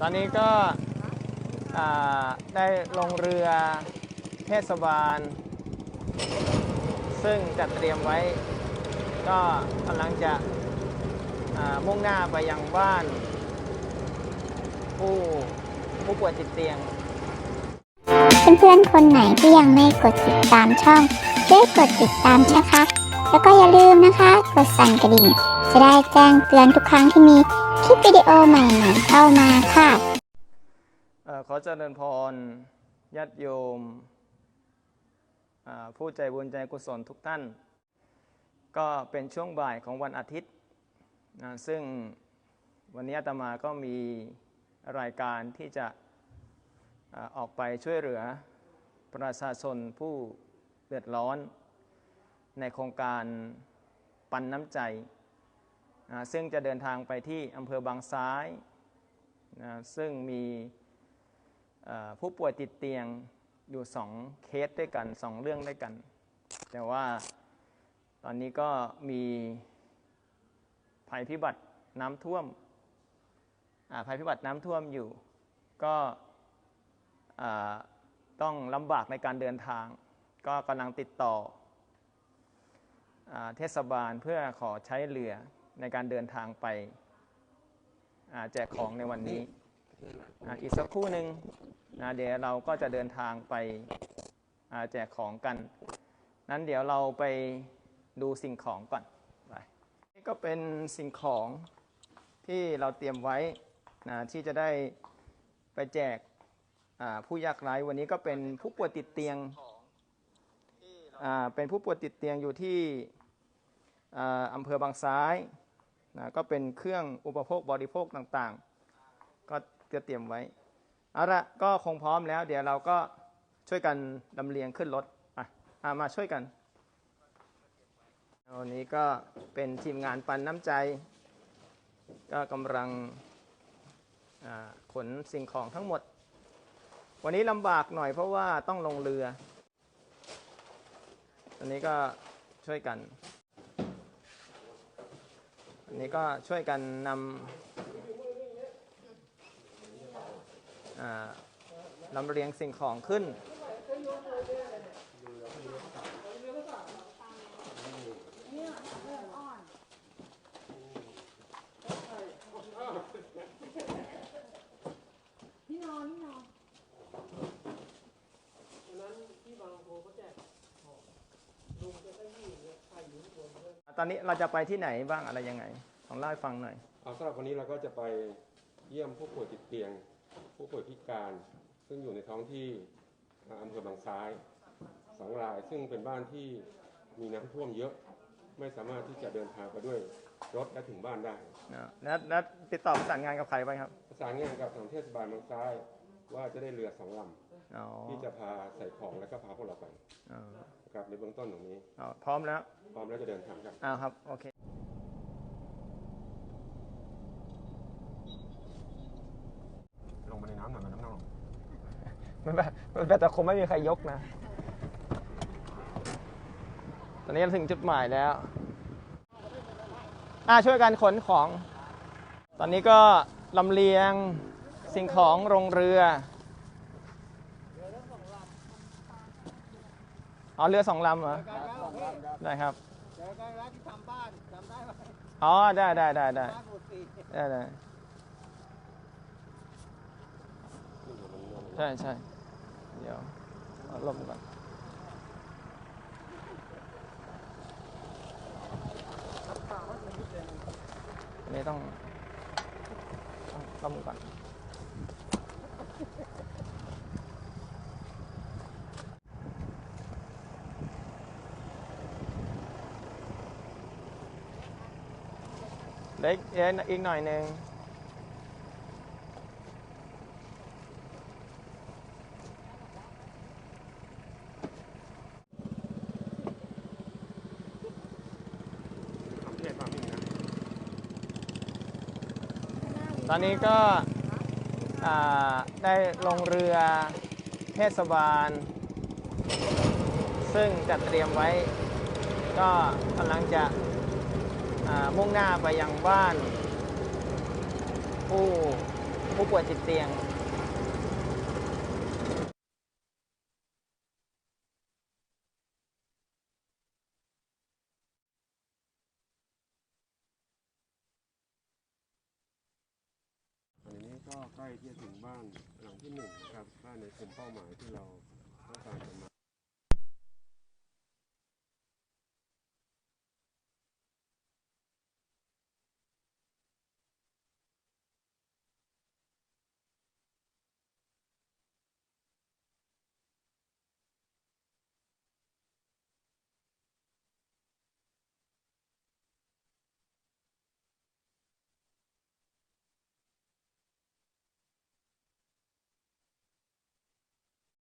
ตอนนี้ก็ได้ลงเรือเทศบาล ซึ่งจัดเตรียมไว้ ก็กำลังจะมุ่งหน้าไปยังบ้านผู้ผู้ป่วยติดเตียง เพื่อนๆ คนไหนที่ยังไม่กดติดตามช่องช่วยกดติดตามนะคะ แล้วก็อย่าลืมนะคะ กดสั่นกระดิ่ง จะได้แจ้งเตือนทุกครั้งที่มีคลิปวิดีโอใหม่ๆเข้ามาค่ะขอเจริญพรญาติโยมผู้ใจบุญใจกุศลทุกท่าน ก็เป็นช่วงบ่ายของวันอาทิตย์นะซึ่งวันนี้อาตมาก็มีรายการที่จะออกไปช่วยเหลือประชาชนผู้เดือดร้อน ในโครงการปันน้ำใจนะซึ่งจะเดินทางไปที่อำเภอบางซ้ายนะซึ่งมีผู้ป่วยติดเตียงอยู่สองเคสด้วยกันสองเรื่องด้วยกัน แต่ว่าตอนนี้ก็มีภัยพิบัติน้ำท่วมภัยพิบัติน้ำท่วมอยู่ ก็ต้องลำบากในการเดินทาง ก็กำลังติดต่อ เทศบาลเพื่อขอใช้เรือในการเดินทางไปแจกของในวันนี้อีกสักครู่หนึ่งนะเดี๋ยวเราก็จะเดินทางไปแจกของกัน นั้นเดี๋ยวเราไปดูสิ่งของก่อนไปนี่ก็เป็นสิ่งของที่เราเตรียมไว้นะที่จะได้ไปแจกผู้ยากไร้วันนี้ก็เป็นผู้ป่วยติดเตียง เป็นผู้ป่วยติดเตียงอยู่ที่อำเภอบางซ้ายนะก็เป็นเครื่องอุปโภคบริโภคต่างๆ ก็จะเตรียมไว้เอาละก็คงพร้อมแล้ว เดี๋ยวเราก็ช่วยกันลำเลียงขึ้นรถอะมาช่วยกันวันนี้ก็เป็นทีมงานปันน้ำใจ ก็กำลังขนสิ่งของทั้งหมด วันนี้ลำบากหน่อยเพราะว่าต้องลงเรือ นนี้ก็ช่วยกัน อันนี้ก็ช่วยกันนำอ่าลำเลียงสิ่งของขึ้น ตอนนี้เราจะไปที่ไหนบ้างอะไรยังไงลองเล่าให้ฟังหน่อยเอาสำหรับวันนี้เราก็จะไปเยี่ยมผู้ป่วยติดเตียง ผู้ป่วยพิการ ซึ่งอยู่ในท้องที่อ่าอำเภอบางซ้ายสองราย ซึ่งเป็นบ้านที่มีน้ำท่วมเยอะ ไม่สามารถที่จะเดินทางไปด้วยรถและถึงบ้านได้นะแล้วแล้วติดต่อประสานงานกับใครไปครับ ประสานงานกับทางเทศบาลบางซ้าย ว่าจะได้เรือสองลอ๋อำที่จะพาใส่ของและก็พาพวกเราไปอ๋อนะครับในเบื้องต้นตรงนี้อ๋อพร้อมแล้ว พร้อมแล้วจะเดินทางครับ อ้าวครับ โอเค ลงมาในน้ำหน่อยมันน้ำหนักลงมันแบบมันแบบแต่คงไม่มีใครยกนะ ตอนนี้ถึงจุดหมายแล้ว อ่าช่วยกันขนของ ตอนนี้ก็ลำเลียง สิ่งของลงเรืออ๋อเรือสองลำเหรอได้ครับเดี๋ยวก็รักที่ทำบ้านจำได้ไหมอ๋อได้ได้ได้ได้ได้ได้ใช่ใช่เดี๋ยวเอาลมก่อนอันนี้ต้องต้องลมก่อกเอ็น อีกหน่อยหนึ่ง ทำเทศมาไม่มีนะ ตอนนี้ก็อ่า ได้ลงเรือเทศบาล ซึ่งจัดเตรียมไว้ ก็กำลังจะมุ่งหน้าไปยังบ้าน ผู้ผู้ป่วยติดเตียง ก็ใกล้ที่จะถึงบ้านหลังที่หนึ่งนะครับบ้านในกลุ่มเป้าหมายที่เราต้องการจะมา